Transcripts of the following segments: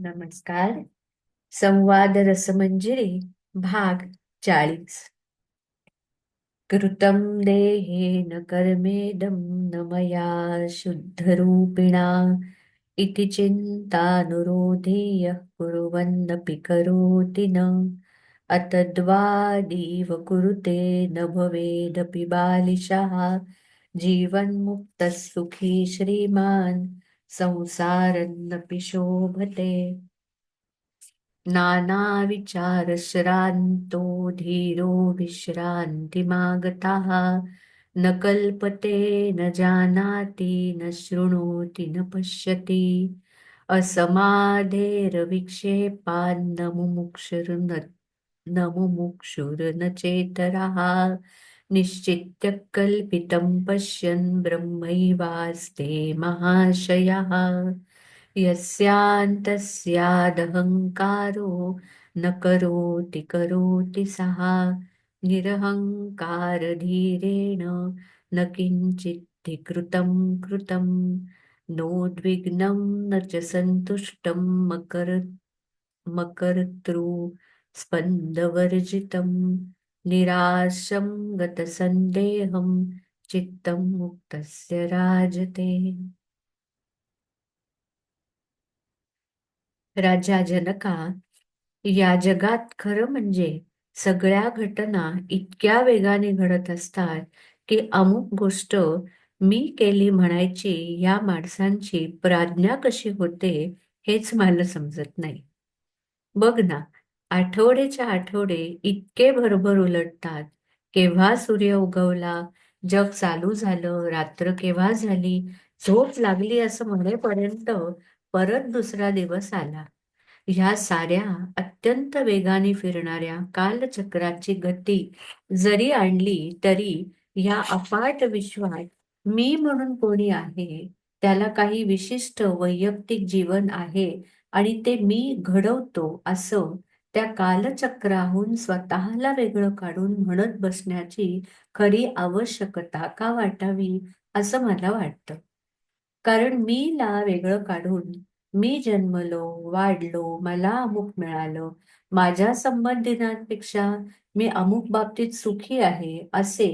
नमस्कार. संवाद रसमंजिरी भाग चाळीस. कृतं देहेन कर्मेदं न मया शुद्धरूपिणा इति चिन्तानुरोधेयः कुर्वन्नपि करोति न। अतद्वादीव कुरुते न भवेदपि बालिशः। जीवन्मुक्तः सुखी श्रीमान्। संसारन्नपि शोभते नानाविचारश्रान्तो धीरो विश्रान्तिमागताः। न कल्पते न जानाति न शृणोति न पश्यति। असमाधेरविक्षेपान्नमुमुक्षुर्न न मुमुक्षुर्न चेतरः। निश्चित्य कल्पितं पश्यन् ब्रह्मैवास्ते महाशयः। यस्यान्तस्यादहङ्कारो न करोति करोति सः। निरहङ्कारधीरेण न किञ्चित् कृतं कृतं नोद्विग्नं न च सन्तुष्टं मकर मकर्तृ स्पन्दवर्जितं निराशं गतसन्देहं चित्तं मुक्तस्य राजते। राजा जनका या जगात खरं म्हणजे सगळ्या घटना इतक्या वेगाने घडत असतात की अमुक गोष्ट मी केली म्हणायची या माणसांची प्राज्ञा कशी होते हेच मला समजत नाही. बघ ना आठवड्याच्या आठवडे इतके भरभर उलटतात. केव्हा सूर्य उगवला? जग चालू झालं. रात्र केव्हा झाली? झोप लागली असं म्हणेपर्यंत परत दुसरा दिवस आला. ह्या साऱ्या अत्यंत वेगाने फिरणाऱ्या कालचक्राची गती जरी आणली तरी ह्या अफाट विश्वात मी म्हणून कोणी आहे? त्याला काही विशिष्ट वैयक्तिक जीवन आहे आणि ते मी घडवतो असं त्या कालचक्राहून स्वतःला वेगळं काढून म्हणत बसण्याची खरी आवश्यकता का वाटावी असं मला वाटतं. कारण मी ला वेगळं काढून मी जन्मलो वाढलो मला अमुक मिळालं. माझ्या संबंधितांपेक्षा मी अमुक बाबतीत सुखी आहे असे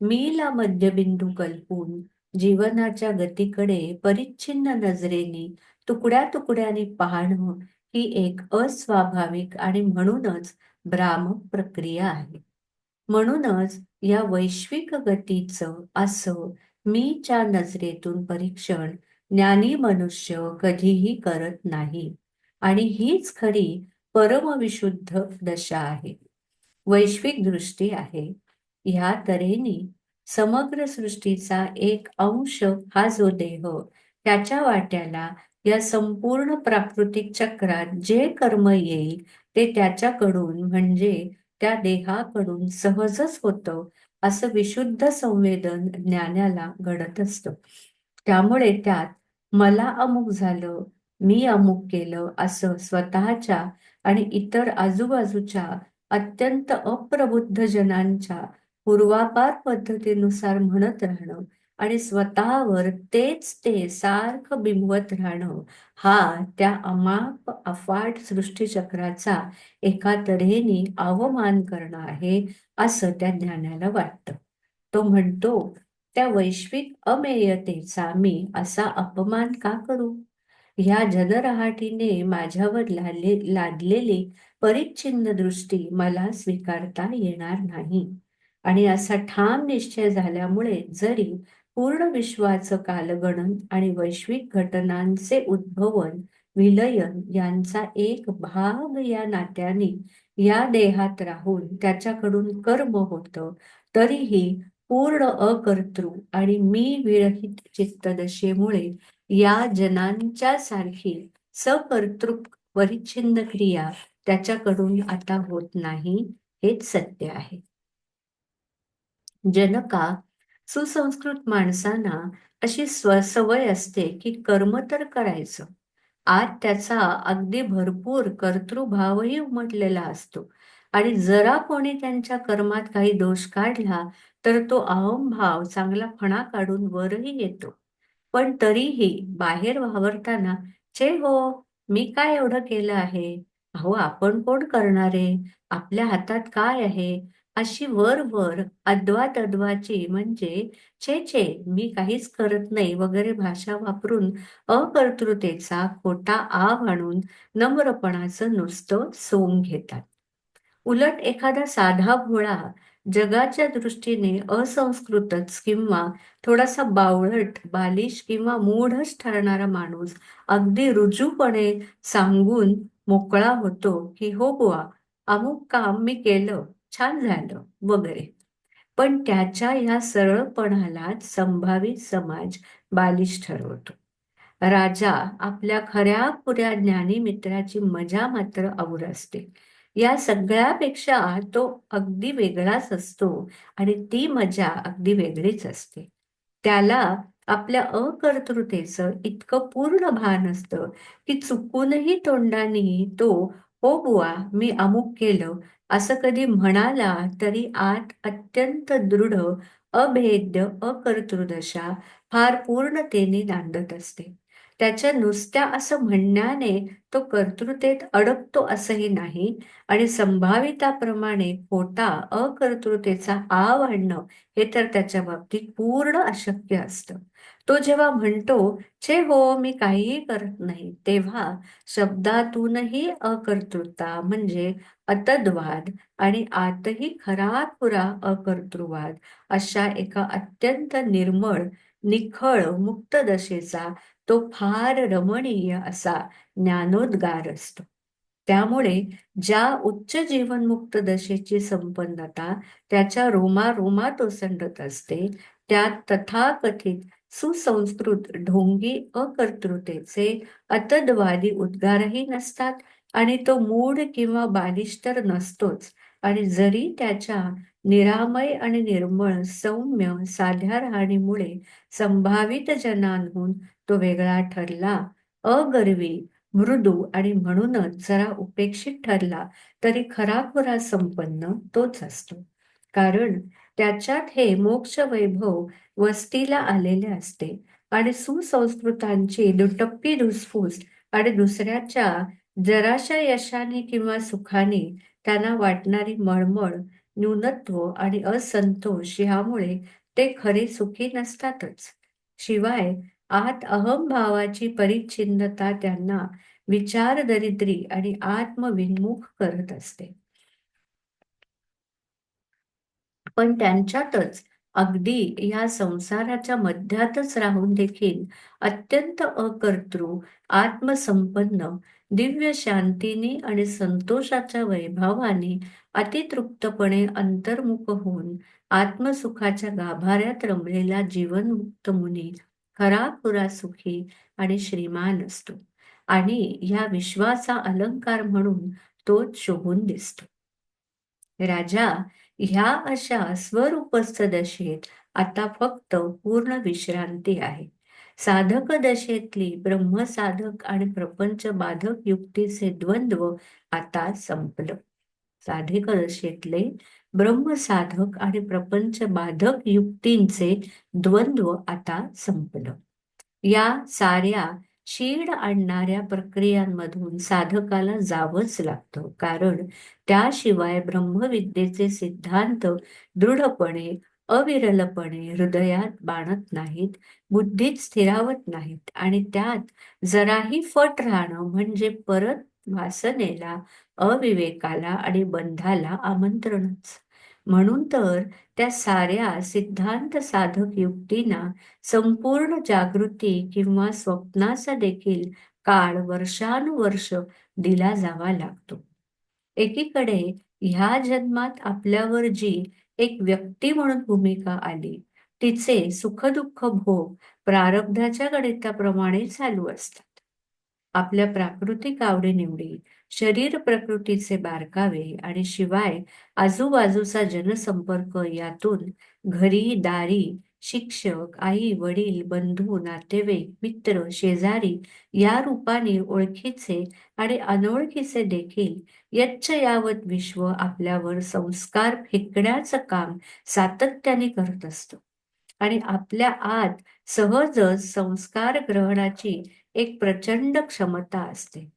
मी ला मध्यबिंदू कल्पून जीवनाच्या गतीकडे परिच्छिन्न नजरेने तुकड्या तुकड्याने पाहणं ही एक अस्वाभाविक आणि म्हणूनच भ्रामक प्रक्रिया आहे. म्हणूनच या वैश्विक गतीचं असं मीच्या नजरेतून परीक्षण ज्ञानी मनुष्य कधीही करत नाही. आणि हीच खरी परमविशुद्ध दशा आहे. वैश्विक दृष्टी आहे. ह्या तऱ्हेने समग्र सृष्टीचा एक अंश हा जो देह त्याच्या वाट्याला या संपूर्ण प्राकृतिक चक्रात जे कर्म येईल ते त्याच्याकडून म्हणजे त्या देहाकडून सहजच होतं असं विशुद्ध संवेदन ज्ञानाला घडत असतं. त्यामुळे त्यात मला अमुक झालं मी अमुक केलं असं स्वतःच्या आणि इतर आजूबाजूच्या अत्यंत अप्रबुद्ध जनांच्या पूर्वापार पद्धतीनुसार म्हणत राहणं आणि स्वतःवर तेच ते सारखं बिंबवत राहणं हा त्या अमाप अफाट सृष्टीचक्राचा एका तऱ्हेने अवमान करणं आहे असं त्या ज्ञानाला वाटतं. तो म्हणतो त्या वैश्विक अमेयतेचा मी असा अपमान का करू? ह्या जनरहाटीने माझ्यावर लादले लादलेली परिच्छिन्न दृष्टी मला स्वीकारता येणार नाही. आणि असा ठाम निश्चय झाल्यामुळे जरी पूर्ण विश्वाचं कालगणन आणि वैश्विक घटनांचे उद्भवन विलयन यांचा एक भाग या नात्याने या देहात राहून त्याच्याकडून कर्म होतं. तरीही पूर्ण अकर्तृ आणि मी विरहित चित्तदशेमुळे या जनांच्या सारखी सकर्तृ परिच्छिन्न क्रिया त्याच्याकडून आता होत नाही हेच सत्य आहे. जनका सुसंस्कृत माणसांना अशी सवय असते की कर्म तर करायचं. आज त्याचा अगदी भरपूर कर्तृभावही उमटलेला असतो. आणि जरा कोणी त्यांच्या कर्मात काही दोष काढला तर तो अहमभाव चांगला फणा काढून वरही येतो. पण तरीही बाहेर वावरताना छे हो मी काय एवढं केलं आहे? अहो आपण कोण करणारे? आपल्या हातात काय आहे? अशी वर वर अद्वा तद्वाची म्हणजे छे छे मी काहीच करत नाही वगैरे भाषा वापरून अकर्तृतेचा खोटा आव आणून नम्रपणाचं नुसतं सोंग घेतात. उलट एखादा साधा भोळा जगाच्या दृष्टीने असंस्कृतच किंवा थोडासा बावळट बालिश किंवा मूढच ठरणारा माणूस अगदी रुजूपणे सांगून मोकळा होतो की हो बुवा अमुक काम मी केलं छान झालं वगैरे. पण त्याच्या ह्या सरळपणालाच संभावित समाज बालिश ठरवतो. राजा आपल्या खऱ्या पुऱ्या ज्ञानी मित्राची मजा मात्र और असते. या सगळ्यापेक्षा तो अगदी वेगळाच असतो आणि ती मजा अगदी वेगळीच असते. त्याला आपल्या अकर्तृतेचं इतकं पूर्ण भान असतं की चुकूनही तोंडाने तो हो बुवा मी अमुक केलं असं कधी म्हणाला तरी आत अत्यंत दृढ अभेद्य अकर्तृदशा फार पूर्णतेने नांदत असते. त्याच्या नुसत्या असं म्हणण्याने तो कर्तृतेत अडकतो असंही नाही आणि संभाविताप्रमाणे खोटा अकर्तृतेचा आव आणणं हे तर त्याच्या बाबतीत पूर्ण अशक्य असतं. तो जेव्हा म्हणतो छे हो मी काहीही करत नाही तेव्हा शब्दातूनही अकर्तृता म्हणजे अतद्वाद आणि आतही खराखुरा अकर्तृवाद अशा एका अत्यंत निर्मळ निखळ मुक्त दशेचा तो फार रमणीय असा ज्ञानोद्गार असतो. त्यामुळे ज्या उच्च जीवनमुक्त दशेची संपन्नता त्याच्या रोमा रोमात ओसंडत असते त्यात तथाकथित सुसंस्कृत ढोंगी अकर्तृतेचे अतद्वादी उद्गारही नसतात आणि तो मूढ किंवा बालिष्टर नसतोच. आणि जरी त्याच्या निरामय आणि निर्मळ सौम्य साध्या राहणीमुळे संभावित जनांहून तो वेगळा ठरला अगर्वी मृदू आणि म्हणूनच जरा उपेक्षित ठरला तरी खराखुरा संपन्न तोच असतो. कारण त्याच्यात हे मोक्ष वैभव वस्तीला आलेले असते आणि सुसंस्कृतांची दुटप्पी धुसफूस आणि दुसऱ्याच्या जराशा यशाने किंवा सुखाने त्यांना वाटणारी मळमळ न्यूनत्व आणि असंतोष यामुळे ते खरे सुखी नसतातच. शिवाय आत अहमभावाची परिच्छिन्नता त्यांना विचार दरिद्री आणि आत्मविन्मुख करत असते. पण त्यांच्यातच अगदी या संसाराच्या मध्यातच राहून देखील अत्यंत अकर्तृ आत्मसंपन्न दिव्य शांतीने आणि संतोषाच्या वैभवाने अतितृप्तपणे अंतर्मुख होऊन आत्मसुखाच्या गाभाऱ्यात रमलेला जीवनमुक्त मुनी खरा सुखी आणि श्रीमान असतो. आणि या विश्वाचा अलंकार म्हणून तो शोभून दिसतो. राजा ह्या अशा स्वरूपस्थ दशेत आता फक्त पूर्ण विश्रांती आहे. साधक दशेतली ब्रह्मसाधक आणि प्रपंच बाधक युक्तीचे द्वंद्व आता संपलं. साधक दशेतले ब्रह्मसाधक आणि प्रपंच बाधक युक्तींचे द्वंद्व आता संपलं. या साऱ्या शीड आणणाऱ्या प्रक्रियांमधून साधकाला जावंच लागतं. कारण त्याशिवाय ब्रह्मविद्येचे सिद्धांत दृढपणे अविरलपणे हृदयात बाणत नाहीत बुद्धीत स्थिरावत नाहीत आणि त्यात जराही फट राहणं म्हणजे परत वासनेला अविवेकाला आणि बंधाला आमंत्रणच. म्हणून तर त्या साऱ्या सिद्धांत साधक युक्तींना संपूर्ण जागृती किंवा स्वप्नाचा देखील काळ वर्षानुवर्ष दिला जावा लागतो. एकीकडे ह्या जन्मात आपल्यावर जी एक व्यक्ती म्हणून भूमिका आली तिचे सुखदुःख भोग प्रारब्धाच्या गणिताप्रमाणे चालू असतात. आपल्या प्राकृतिक आवडीनिवडी शरीर प्रकृतीचे बारकावे आणि शिवाय आजूबाजूचा जनसंपर्क यातून घरी दारी शिक्षक आई वडील बंधू नातेवाईक मित्र शेजारी या रूपाने ओळखीचे आणि अनोळखीचे देखील यच्चयावत विश्व आपल्यावर संस्कार फेकण्याचं काम सातत्याने करत असतं. आणि आपल्या आत सहजच संस्कार ग्रहणाची एक प्रचंड क्षमता असते.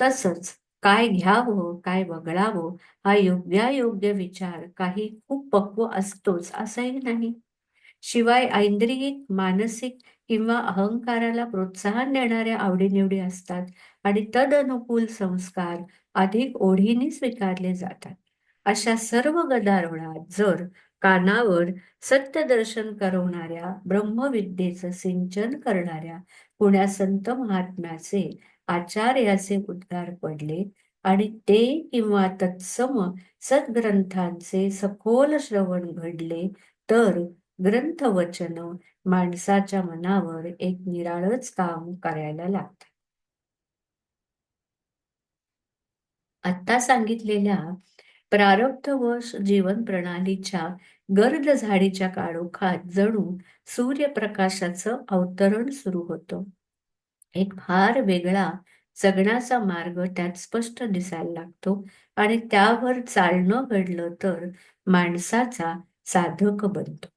तसंच काय घ्यावं काय वगळावं हा योग्यायोग्य विचार काही खूप पक्व असतोच असंही नाही. शिवाय ऐंद्रियिक मानसिक किंवा अहंकाराला प्रोत्साहन देणाऱ्या आवडीनिवडी असतात आणि तदनुकूल संस्कार अधिक ओढीने स्वीकारले जातात. अशा सर्व गदारोळात जर कानावर सत्यदर्शन करवणाऱ्या ब्रह्मविद्येचं सिंचन करणाऱ्या पुण्या संत महात्म्याचे आचार्याचे उद्गार पडले आणि ते किंवा तत्सम सद्ग्रंथांचे सखोल श्रवण घडले तर ग्रंथवचन माणसाच्या मनावर एक निराळच काम करायला लागतात आता सांगितलेल्या प्रारब्धवश जीवन प्रणालीच्या गर्द झाडीच्या काळोखात जणू सूर्यप्रकाशाचं अवतरण सुरू होतं. एक फार वेगळा जगण्याचा मार्ग त्यात स्पष्ट दिसायला लागतो आणि त्यावर चालणं घडलं तर माणसाचा साधक बनतो.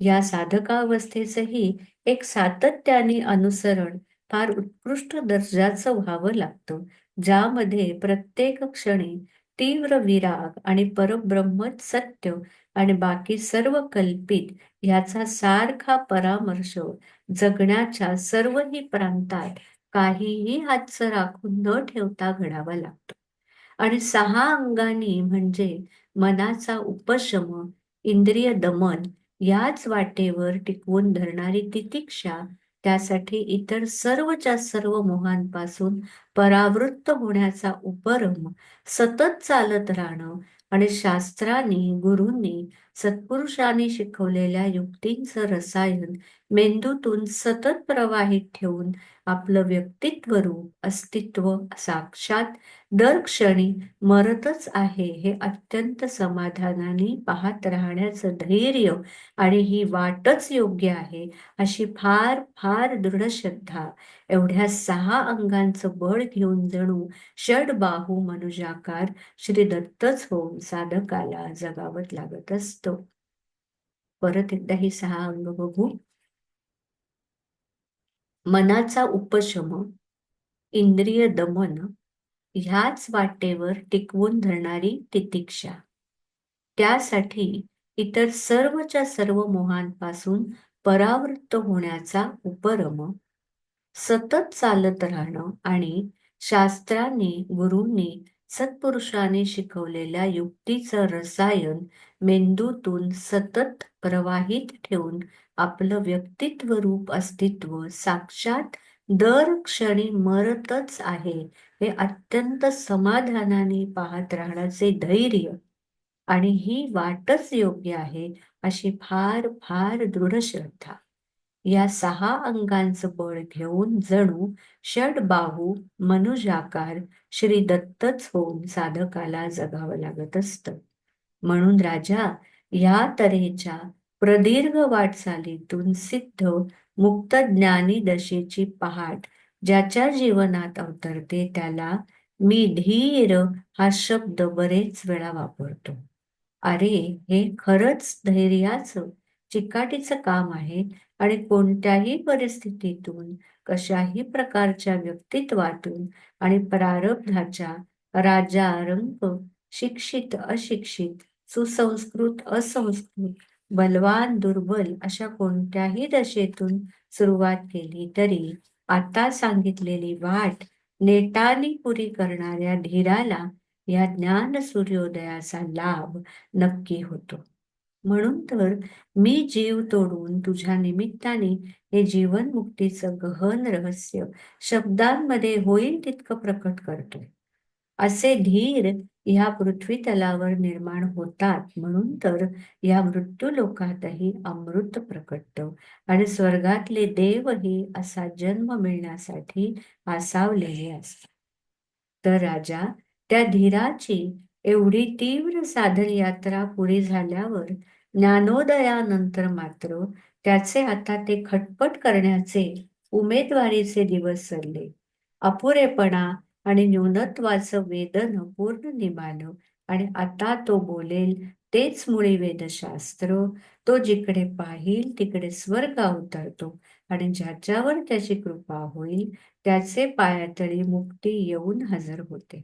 या साधकावस्थेचंही एक सातत्याने अनुसरण फार उत्कृष्ट दर्जाचं व्हावं लागतं ज्यामध्ये प्रत्येक क्षणी तीव्र विराग आणि परब्रह्मच सत्य आणि बाकी सर्व कल्पित ह्याचा सारखा परामर्श जगण्याच्या सर्वही प्रांतात काहीही हातचं राखून न ठेवता घडावा लागतो. आणि सहा अंगानी म्हणजे मनाचा उपशम इंद्रिय दमन याच वाटेवर टिकवून धरणारी तितिक्षा त्यासाठी इतर सर्वच्या सर्व मोहांपासून परावृत्त होण्याचा उपरम सतत चालत राहणं आणि शास्त्रांनी गुरूंनी सत्पुरुषांनी शिकवलेल्या युक्तींचं रसायन मेंदूतून सतत प्रवाहित ठेवून आपलं व्यक्तित्व रूप अस्तित्व साक्षात दर क्षणी मरतच आहे हे अत्यंत समाधानाने पाहत राहण्याचं धैर्य आणि ही वाटच योग्य आहे अशी फार फार दृढ श्रद्धा. एवढ्या सहा अंगांचं बळ घेऊन जणू षडबाहू मनुजाकार श्री दत्तच होऊन साधकाला जगावत लागत असत. परत एकदा हे सहा अंग बघू. मनाचा उपशम इंद्रिय दमन ह्याच वाटेवर टिकवून धरणारी तितिक्षा. त्यासाठी इतर सर्वच्या सर्व मोहांपासून परावृत्त होण्याचा उपरम सतत चालत राहणं आणि शास्त्रांनी गुरूंनी सत्पुरुषाने शिकवलेल्या युक्तीचं रसायन मेंदूतून सतत प्रवाहित ठेवून आपलं व्यक्तित्व रूप अस्तित्व साक्षात दर क्षणी मरतच आहे हे अत्यंत समाधानाने पाहत राहण्याचे धैर्य. आणि ही वाटच योग्य आहे अशी फार फार दृढ श्रद्धा या सहा अंगांचं बळ घेऊन जणू षडबाहू मनुजाकार श्री दत्तच होऊन साधकाला जगावं लागत असत. म्हणून राजा या तऱ्हेच्या प्रदीर्घ वाटचालीतून सिद्ध मुक्त ज्ञानी दशेची पहाट ज्याच्या जीवनात अवतरते त्याला मी धीर हा शब्द बरेच वेळा वापरतो. अरे हे खरंच धैर्याचं चिकाटीचं काम आहे आणि कोणत्याही परिस्थितीतून कशाही प्रकारच्या व्यक्तित्वातून आणि प्रारब्धाच्या राजा रंग शिक्षित अशिक्षित सुसंस्कृत असंस्कृत बलवान दुर्बल अशा कोणत्याही दशेतून सुरुवात केली तरी आता सांगितलेली वाट नेटानी पुरी करणाऱ्या धीराला या ज्ञान सूर्योदयाचा लाभ नक्की होतो. म्हणून तर मी जीव तोडून तुझ्या निमित्ताने हे जीवन मुक्तीचं गहन रहस्य शब्दांमध्ये होईल तितकं प्रकट करतोय असे धीर ह्या पृथ्वी तलावर निर्माण होतात म्हणून तर या मृत्यू लोकातही अमृत प्रकटत आणि स्वर्गातले देवही असा जन्म मिळण्यासाठी आसावलेले असतात. तर राजा त्या धीराची एवढी तीव्र साधन यात्रा पुरी झाल्यावर ज्ञानोदयानंतर मात्र त्याचे आता ते खटपट करण्याचे उमेदवारीचे दिवस सरले अपुरेपणा आणि न्यूनत्वाचं वेदन पूर्ण निभालं आणि आता तो बोलेल तेच मुळी वेदशास्त्र. तो जिकडे पाहिल तिकडे स्वर्ग अवतरतो आणि ज्याच्यावर त्याची कृपा होईल त्याचे पायातळी मुक्ती येऊन हजर होते.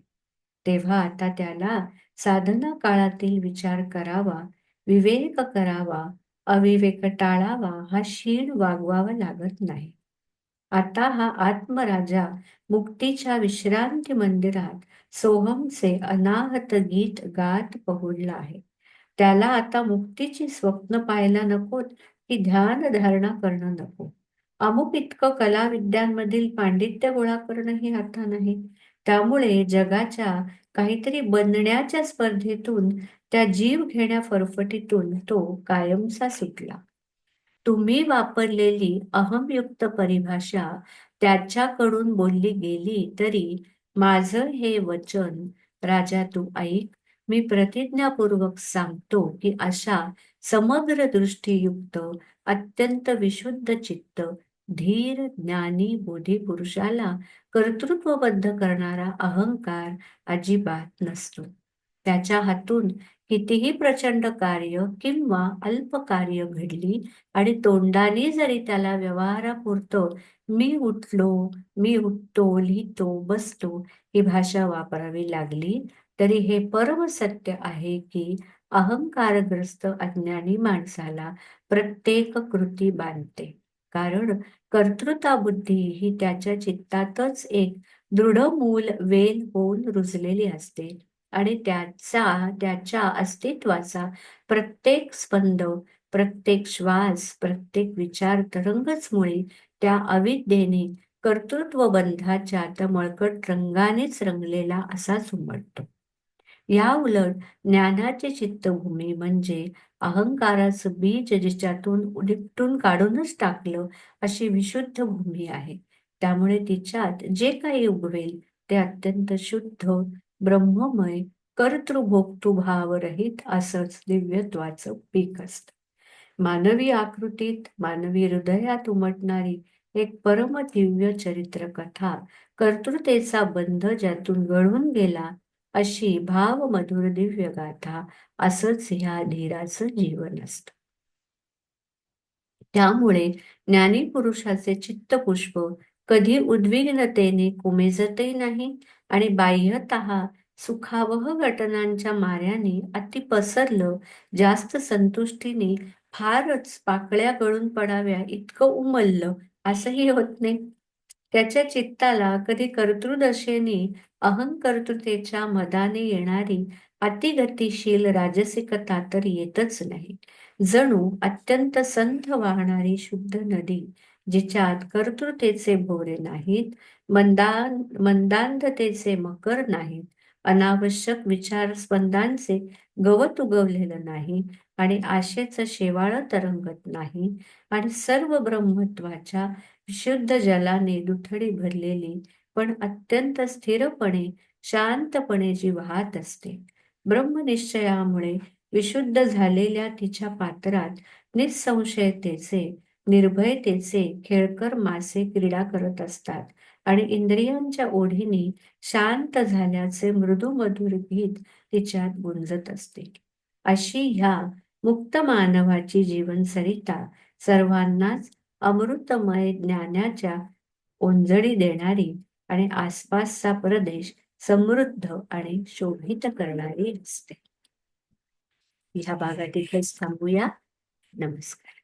तेव्हा आता त्याला साधना काळातील विचार करावा विवेक करावा अविवेक टाळावा हा शीण वागवावा लागत नाही. आता हा आत्मराजा मुक्तीच्या विश्रांती मंदिरात सोहमचे अनाहत गीत गात पहुडला आहे. त्याला आता मुक्तीची स्वप्न पाहायला नकोत की ध्यान धारणा करणं नको. अमुक इतकं कलाविद्यांमधील पांडित्य गोळा करणंही आता नाही. त्यामुळे जगाच्या काहीतरी बनण्याच्या स्पर्धेतून त्या जीव घेण्या फरफटीतून तो कायमचा सुटला. तुम्ही वापरलेली अहमयुक्त परिभाषा त्याच्याकडून बोलली गेली तरी माझं हे वचन राजा तू ऐक मी प्रतिज्ञापूर्वक सांगतो की अशा समग्र दृष्टीयुक्त अत्यंत विशुद्ध चित्त धीर ज्ञानी बोधी पुरुषाला कर्तृत्वबद्ध करणारा अहंकार अजिबात नसतो. त्याच्या हातून कितीही प्रचंड कार्य किंवा अल्प कार्य घडली आणि तोंडाने जरी त्याला व्यवहारापुरतं मी उठलो मी उठतो लिहितो बसतो ही भाषा वापरावी लागली तरी हे परम सत्य आहे की अहंकारग्रस्त अज्ञानी माणसाला प्रत्येक कृती बांधते. कारण कर्तृता बुद्धी ही त्याच्या चित्तातच एक दृढ मूल वेल होऊन रुजलेली असते. आणि त्याचा त्याच्या अस्तित्वाचा प्रत्येक स्पंद प्रत्येक श्वास प्रत्येक विचार तरंगच मुळे त्या अविद्येने कर्तृत्व बंधाच्या त्या मळकट रंगानेच रंगलेला असाच उमटतो. या उलट ज्ञानाची चित्तभूमी म्हणजे अहंकाराचं बीज जिच्यातून उडिपटून काढूनच टाकलं अशी विशुद्ध भूमी आहे. त्यामुळे तिच्यात जे काही उगवेल ते अत्यंत शुद्ध ब्रह्ममय कर्तृभोक्तृभावरहित असंच दिव्यत्वाचं पीक असत. मानवी आकृतीत मानवी हृदयात उमटणारी एक परम दिव्य चरित्र कथा कर्तृतेचा बंध ज्यातून घडून गेला अशी भाव मधुर दिव्य गाथा असंच ह्या धीराचं जीवन असत. त्यामुळे ज्ञानी पुरुषाचे चित्तपुष्प कधी उद्विग्नतेने कुमेजतही नाही आणि बाह्यत सुखावह घटनांच्या माऱ्याने अति पसरलं जास्त संतुष्टीने फारच पाकळ्या गळून पडाव्या इतकं उमललं असंही होत नाही. त्याच्या चित्ताला कधी कर्तृदशेने अहंकर्तृतेच्या मदाने येणारी अतिगतिशील राजसिकता तर येतच नाही. जणू अत्यंत संथ वाहणारी शुद्ध नदी जिच्यात कर्तृतेचे भोरे नाहीत मंदान मंदांधतेचे मकर नाहीत. अनावश्यक विचार स्पंदांचे गवत उगवलेलं नाही आणि आशेचं शेवाळ तरंगत नाही. आणि सर्व ब्रह्मत्वाच्या विशुद्ध जलाने दुथडी भरलेली पण अत्यंत स्थिरपणे शांतपणे जी वाहत असते. ब्रह्मनिश्चयामुळे विशुद्ध झालेल्या तिच्या पात्रात निसंशयतेचे निर्भयतेचे खेळकर मासे क्रीडा करत असतात. आणि इंद्रियांच्या ओढीने शांत झाल्याचे मृदू मधुर गीत तिच्यात गुंजत असते. अशी ह्या मुक्त मानवाची जीवनसरिता सर्वांनाच अमृतमय ज्ञानाच्या ओंजळी देणारी आणि आसपासचा प्रदेश समृद्ध आणि शोभित करणारी असते. ह्या भागात इथेच थांबूया. नमस्कार.